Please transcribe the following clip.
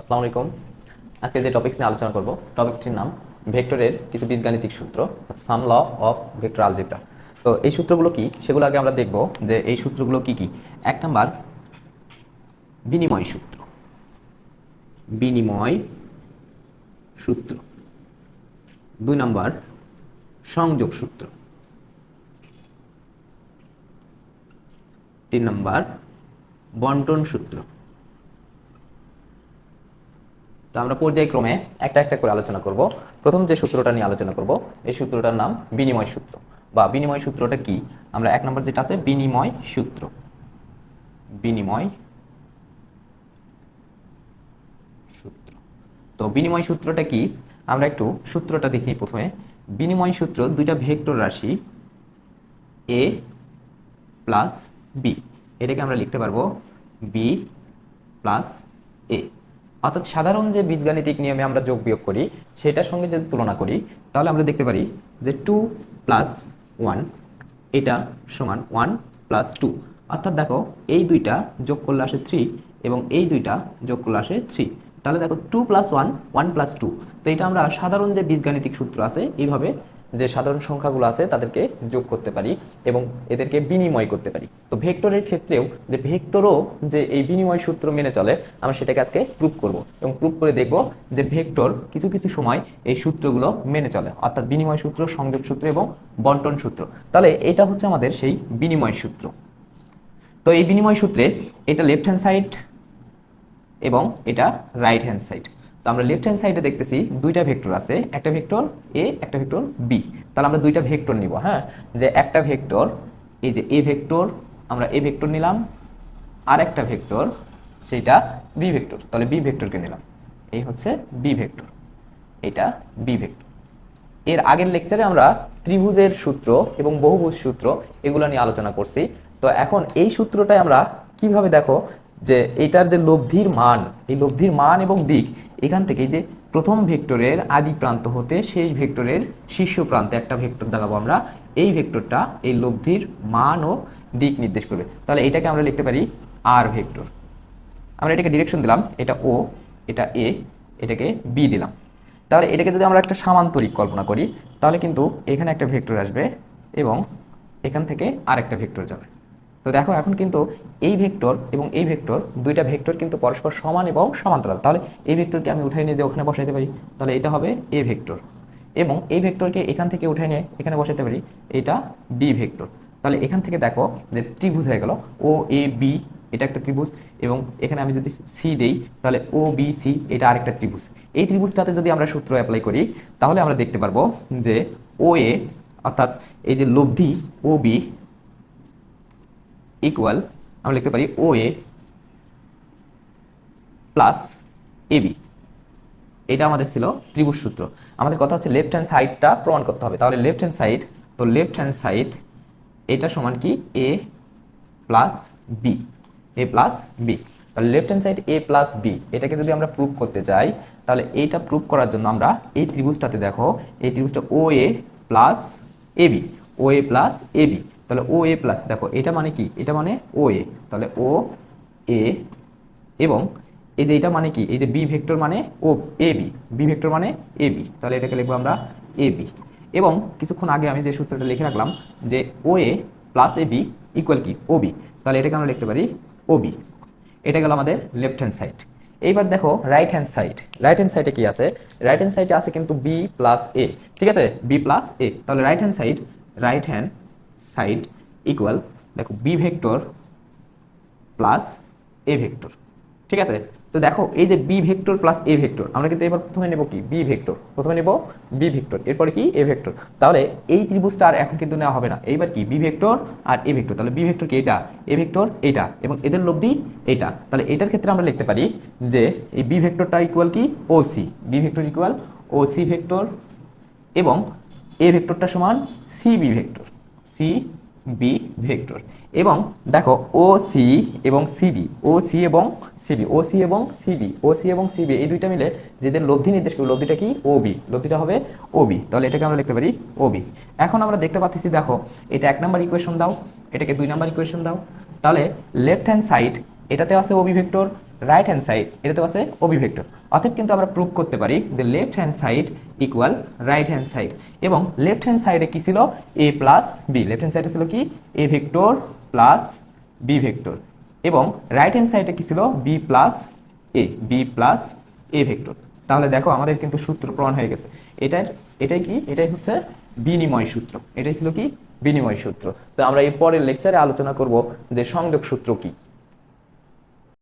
আসসালামু আলাইকুম। আজকে যে টপিকস নিয়ে আলোচনা করব টপিকসটির নাম ভেক্টরের কিছু বীজগাণিতিক সূত্র sum law of vector algebra তো এই সূত্রগুলো কি? সেগুলো আগে আমরা দেখব যে এই সূত্রগুলো কি কি। এক নাম্বার, বিনিময় সূত্র। বিনিময় সূত্র। দুই নাম্বার, সংযোগ সূত্র। তিন নাম্বার, বন্টন সূত্র। তো আমরা পর্যায়ক্রমে একটা একটা করে আলোচনা করব। প্রথম যে সূত্রটা নিয়ে আলোচনা করব, এই সূত্রটার নাম বিনিময় সূত্র। বা বিনিময় সূত্রটা কি? আমরা এক নম্বর যেটা আছে, বিনিময় সূত্র। বিনিময় সূত্র। তো বিনিময় সূত্রটা কি? আমরা একটু সূত্রটা দেখি প্রথমে। বিনিময় সূত্র দুইটা ভেক্টর রাশি এ প্লাস বি এটাকে আমরা লিখতে পারব বি প্লাস এ অর্থাৎ সাধারণ যে বীজগাণিতিক নিয়মে আমরা যোগ বিয়োগ করি, সেটার সঙ্গে যদি তুলনা করি, তাহলে আমরা দেখতে পারি যে টু প্লাস ওয়ান এটা সমান ওয়ান প্লাস টু অর্থাৎ দেখো, এই দুইটা যোগ করলে আসে থ্রি এবং এই দুইটা যোগ করলে আসে থ্রি তাহলে দেখো two plus one one plus two তো এটা আমরা সাধারণ যে বীজগাণিতিক সূত্র আছে, এইভাবে যে সাধারণ সংখ্যাগুলো আছে, তাদেরকে যোগ করতে পারি এবং এদেরকে বিনিময় করতে পারি। তো ভেক্টরের ক্ষেত্রেও যে ভেক্টরও যে এই বিনিময় সূত্র মেনে চলে, আমরা সেটাকে আজকে প্রুফ করব এবং প্রুফ করে দেখব যে ভেক্টর কিছু কিছু সময় এই সূত্রগুলো মেনে চলে, অর্থাৎ বিনিময় সূত্র, সংযোগ সূত্র এবং বন্টন সূত্র। তাহলে এটা হচ্ছে আমাদের সেই বিনিময় সূত্র। তো এই বিনিময় সূত্রে এটা লেফট হ্যান্ড সাইড এবং এটা রাইট হ্যান্ড সাইড তো আমরা লেফট হ্যান্ড সাইডে দেখতেছি দুইটা ভেক্টর আছে, একটা ভেক্টর এ একটা ভেক্টর বি তাহলে আমরা দুইটা ভেক্টর নিব হ্যাঁ? যে একটা ভেক্টর এই যে এ ভেক্টর আমরা এ ভেক্টর নিলাম, আর একটা ভেক্টর সেটা বি ভেক্টর তাহলে বি ভেক্টরকে নিলাম। এই হচ্ছে বি ভেক্টর এটা বি ভেক্টর এর আগের লেকচারে আমরা ত্রিভুজের সূত্র এবং বহুভুজ সূত্র এগুলো নিয়ে আলোচনা করছি। তো এখন এই সূত্রটাই আমরা কীভাবে দেখো? যে এটার যে লব্ধির মান, এই লব্ধির মান এবং দিক, এখান থেকে যে প্রথম ভেক্টরের আদি প্রান্ত হতে শেষ ভেক্টরের শীর্ষ প্রান্তে একটা ভেক্টর দেখাবো আমরা। এই ভেক্টরটা এই লব্ধির মান ও দিক নির্দেশ করবে। তাহলে এটাকে আমরা লিখতে পারি আর ভেক্টর। আমরা এটাকে ডিরেকশন দিলাম, এটা ও এটা এ এটাকে বি দিলাম। তাহলে এটাকে যদি আমরা একটা সামান্তরিক কল্পনা করি, তাহলে কিন্তু এখানে একটা ভেক্টর আসবে এবং এখান থেকে আরেকটা ভেক্টর যাবে। তো দেখো, এখন কিন্তু এই ভেক্টর এবং এই ভেক্টর, দুইটা ভেক্টর কিন্তু পরস্পর সমান এবং সমান্তরাল। তাহলে এই ভেক্টরকে আমি উঠাই নিয়ে ওখানে বসাইতে পারি, তাহলে এটা হবে এ ভেক্টর। এবং এই ভেক্টরকে এখান থেকে উঠাই নিয়ে এখানে বসাইতে পারি, এটা বি ভেক্টর। তাহলে এখান থেকে দেখো যে ত্রিভুজ হয়ে গেল, ও, এ, বি, এটা একটা ত্রিভুজ। এবং এখানে আমি যদি সি দেই, তাহলে ও, বি, সি, এটা আরেকটা ত্রিভুজ। এই ত্রিভুজটাতে যদি আমরা সূত্র অ্যাপ্লাই করি, তাহলে আমরা দেখতে পারব যে ও, এ, অর্থাৎ এই যে লব্ধি ও, বি ইকুয়াল আমরা লিখতে পারি ও এ প্লাস এবি এটা আমাদের ছিল ত্রিভুজ সূত্র। আমাদের কথা হচ্ছে লেফট হ্যান্ড সাইডটা প্রমাণ করতে হবে। তাহলে লেফট হ্যান্ড সাইড তো লেফট হ্যান্ড সাইড এটা সমান কি? A plus B A plus B তাহলে left hand side A plus B এটাকে যদি আমরা প্রুভ করতে চাই তাহলে এইটা প্রুভ করার জন্য আমরা এই ত্রিভুজটাতে দেখো, এই ত্রিভুজটা O A plus A B O A plus A B তাহলে ও এ প্লাস দেখো, এটা মানে কি? এটা মানে ও এ তাহলে ও এ এবং এই যে এটা মানে কি? এই যে বি ভেক্টর মানে O A B B vector মানে এ বি তাহলে এটাকে লিখব আমরা এ বি এবং কিছুক্ষণ আগে আমি যে সূত্রটা লিখে রাখলাম যে O A plus A B equal কি? ও বি তাহলে এটাকে আমরা লিখতে পারি ও বি এটা গেল আমাদের লেফট হ্যান্ড সাইড এইবার দেখো right hand side right hand সাইডে কি আছে? রাইট হ্যান্ড সাইডে আছে কিন্তু বি প্লাস এ ঠিক আছে? বি প্লাস এ তাহলে right hand side right hand side equal দেখো B vector plus A vector, ঠিক আছে? তো দেখো, এই যে B vector plus A vector, আমরা কিন্তু এবার প্রথমে নেব কি? বি ভেক্টর, প্রথমে নেব বি ভেক্টর, এরপরে কি? এ ভেক্টর, তাহলে এই ত্রিভুজটা আর এখন কিন্তু নেওয়া হবে না, এইবার কি? বি ভেক্টর আর এ ভেক্টর, তাহলে বি ভেক্টর কি এটা? এ ভেক্টর এটা, এবং এদের লব্ধি এটা, তাহলে এটার ক্ষেত্রে আমরা লিখতে পারি যে এই বি ভেক্টরটা ইকুয়াল কি? O C B vector equal O C vector, এবং এ ভেক্টরটা সমান C B vector C B vector. এবং দেখো ও সি এবং সিবি ও সি এবং সিবি ও সি এবং সিবি ও সি এবং সিবি এই দুইটা মিলে যেদের লব্ধি নির্দেশ করবে, লব্ধিটা কি? ও বি লব্ধিটা হবে ও বি তাহলে এটাকে আমরা লিখতে পারি ও বি এখন আমরা দেখতে পাচ্ছি, দেখো, এটা এক নাম্বার ইকুয়েশন দাও, এটাকে দুই নাম্বার ইকুয়েশন দাও। তাহলে লেফট হ্যান্ড সাইড এটাতে আছে OB vector right hand side এটা তো আছে অবিভেক্টর অতএব কিন্তু আমরা প্রুভ করতে পারি যে left hand side equal right hand side এবং লেফট হ্যান্ড সাইডে কি ছিল? A plus B left hand সাইডে ছিল কি? A vector plus B vector এবং রাইট হ্যান্ড সাইডে কি ছিল? B plus A B plus A vector তাহলে দেখো আমাদের কিন্তু সূত্র প্রমাণ হয়ে গেছে। এটার, এটাই কি? এটাই হচ্ছে বিনিময় সূত্র। এটাই ছিল কি? বিনিময় সূত্র। তো আমরা এর পরের লেকচারে আলোচনা করব যে সংযোগ সূত্র কি।